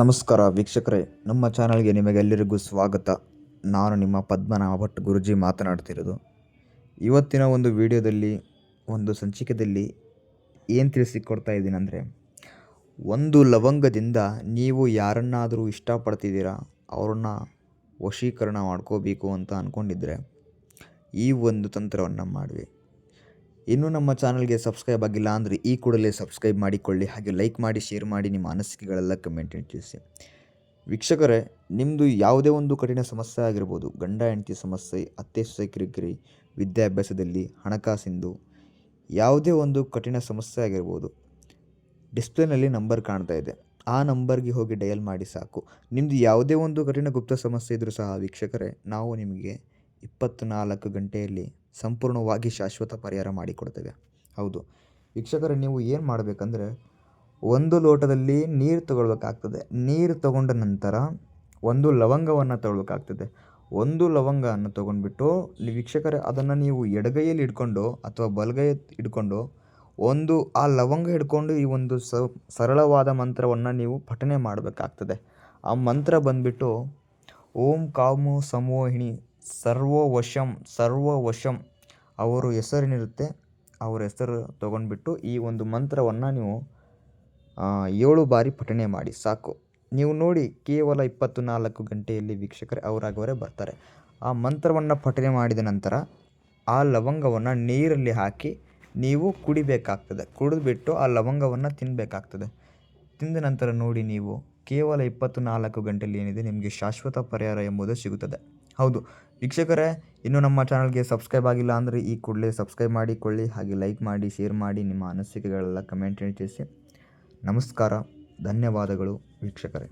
ನಮಸ್ಕಾರ ವೀಕ್ಷಕರೇ, ನಮ್ಮ ಚಾನಲ್ಗೆ ನಿಮಗೆಲ್ಲರಿಗೂ ಸ್ವಾಗತ. ನಾನು ನಿಮ್ಮ ಪದ್ಮನಾಭ ಭಟ್ ಗುರುಜಿ ಮಾತನಾಡ್ತಿರೋದು. ಇವತ್ತಿನ ಒಂದು ವಿಡಿಯೋದಲ್ಲಿ, ಒಂದು ಸಂಚಿಕೆಯಲ್ಲಿ ಏನು ತಿಳಿಸಿಕೊಡ್ತಾ ಇದ್ದೀನಿ ಅಂದರೆ ಒಂದು ಲವಂಗದಿಂದ ನೀವು ಯಾರನ್ನಾದರೂ ಇಷ್ಟಪಡ್ತಿದ್ದೀರಾ, ಅವ್ರನ್ನ ವಶೀಕರಣ ಮಾಡ್ಕೋಬೇಕು ಅಂತ ಅಂದ್ಕೊಂಡಿದ್ರೆ ಈ ಒಂದು ತಂತ್ರವನ್ನು ಮಾಡಿವಿ ಇನ್ನೂ ನಮ್ಮ ಚಾನಲ್ಗೆ ಸಬ್ಸ್ಕ್ರೈಬ್ ಆಗಿಲ್ಲ ಅಂದರೆ ಈ ಕೂಡಲೇ ಸಬ್ಸ್ಕ್ರೈಬ್ ಮಾಡಿಕೊಳ್ಳಿ. ಹಾಗೆ ಲೈಕ್ ಮಾಡಿ, ಶೇರ್ ಮಾಡಿ, ನಿಮ್ಮ ಅನಿಸಿಕೆಗಳೆಲ್ಲ ಕಮೆಂಟ್ ತಿಳಿಸಿ. ವೀಕ್ಷಕರೇ ನಿಮ್ಮದು ಯಾವುದೇ ಒಂದು ಕಠಿಣ ಸಮಸ್ಯೆ ಆಗಿರ್ಬೋದು, ಗಂಡ, ಹೆಂಡತಿ ಸಮಸ್ಯೆ, ಅತ್ತೆ, ಸೊಸೆ ವಿದ್ಯಾಭ್ಯಾಸದಲ್ಲಿ ಹಣಕಾಸಿಂದು ಯಾವುದೇ ಒಂದು ಕಠಿಣ ಸಮಸ್ಯೆ ಆಗಿರ್ಬೋದು, ಡಿಸ್ಪ್ಲೇನಲ್ಲಿ ನಂಬರ್ ಕಾಣ್ತಾ ಇದೆ. ಆ ನಂಬರ್ಗೆ ಹೋಗಿ ಡಯಲ್ ಮಾಡಿ ಸಾಕು. ನಿಮ್ಮದು ಯಾವುದೇ ಒಂದು ಕಠಿಣ ಗುಪ್ತ ಸಮಸ್ಯೆ ಇದ್ದರೂ ಸಹ ವೀಕ್ಷಕರೇ, ನಾವು ನಿಮಗೆ ಇಪ್ಪತ್ತ್ನಾಲ್ಕು ಗಂಟೆಯಲ್ಲಿ ಸಂಪೂರ್ಣವಾಗಿ ಶಾಶ್ವತ ಪರಿಹಾರ ಮಾಡಿಕೊಡ್ತೇವೆ. ಹೌದು. ವೀಕ್ಷಕರೇ, ನೀವು ಏನು ಮಾಡಬೇಕಂದ್ರೆ, ಒಂದು ಲೋಟದಲ್ಲಿ ನೀರು ತಗೊಳ್ಬೇಕಾಗ್ತದೆ. ನೀರು ತಗೊಂಡ ನಂತರ ಒಂದು ಲವಂಗವನ್ನು ತಗೊಳ್ಬೇಕಾಗ್ತದೆ. ಒಂದು ಲವಂಗವನ್ನು ತೊಗೊಂಡ್ಬಿಟ್ಟು ವೀಕ್ಷಕರೇ, ಅದನ್ನು ನೀವು ಎಡಗೈಯಲ್ಲಿ ಇಟ್ಕೊಂಡು ಅಥವಾ ಬಲಗೈ ಹಿಡ್ಕೊಂಡು ಒಂದು, ಆ ಲವಂಗ ಹಿಡ್ಕೊಂಡು ಈ ಒಂದು ಸರಳವಾದ ಮಂತ್ರವನ್ನು ನೀವು ಪಠನೆ ಮಾಡಬೇಕಾಗ್ತದೆ. ಆ ಮಂತ್ರ ಬಂದ್ಬಿಟ್ಟು, ಓಂ ಕಾಮು ಸಮೋಹಿಣಿ ಸರ್ವೋ ವಶಂ ಸರ್ವ ವಶಂ ಅವರು ಹೆಸರೇನಿರುತ್ತೆ. ಅವರ ಹೆಸರು ತೊಗೊಂಡ್ಬಿಟ್ಟು ಈ ಒಂದು ಮಂತ್ರವನ್ನು ನೀವು ಏಳು ಬಾರಿ ಪಠಣೆ ಮಾಡಿ, ಸಾಕು. ನೀವು ನೋಡಿ ಕೇವಲ ಇಪ್ಪತ್ತು ನಾಲ್ಕು ಗಂಟೆಯಲ್ಲಿ ವೀಕ್ಷಕರೇ ಅವರಾಗವರೇ ಬರ್ತಾರೆ. ಆ ಮಂತ್ರವನ್ನು ಪಠಣೆ ಮಾಡಿದ ನಂತರ ಆ ಲವಂಗವನ್ನು ನೀರಲ್ಲಿ ಹಾಕಿ ನೀವು ಕುಡಿಬೇಕಾಗ್ತದೆ. ಕುಡಿದ್ಬಿಟ್ಟು ಆ ಲವಂಗವನ್ನು ತಿನ್ನಬೇಕಾಗ್ತದೆ ತಿಂದ ನಂತರ ನೋಡಿ ನೀವು ಕೇವಲ ಇಪ್ಪತ್ತು ನಾಲ್ಕು ಗಂಟೆಯಲ್ಲಿ ಏನಿದೆ ನಿಮಗೆ ಶಾಶ್ವತ ಪರಿಹಾರ ಎಂಬುದು ಸಿಗುತ್ತದೆ. ಹೌದು, ವೀಕ್ಷಕರೇ, ಇನ್ನೂ ನಮ್ಮ ಚಾನಲ್ಗೆ ಸಬ್ಸ್ಕ್ರೈಬ್ ಆಗಿಲ್ಲ ಅಂದರೆ ಈ ಕೂಡಲೇ ಸಬ್ಸ್ಕ್ರೈಬ್ ಮಾಡಿಕೊಳ್ಳಿ, ಹಾಗೆ ಲೈಕ್ ಮಾಡಿ, ಶೇರ್ ಮಾಡಿ, ನಿಮ್ಮ ಅನಿಸಿಕೆಗಳೆಲ್ಲ ಕಮೆಂಟ್ ತಿಳಿಸಿ ನಮಸ್ಕಾರ, ಧನ್ಯವಾದಗಳು ವೀಕ್ಷಕರೇ.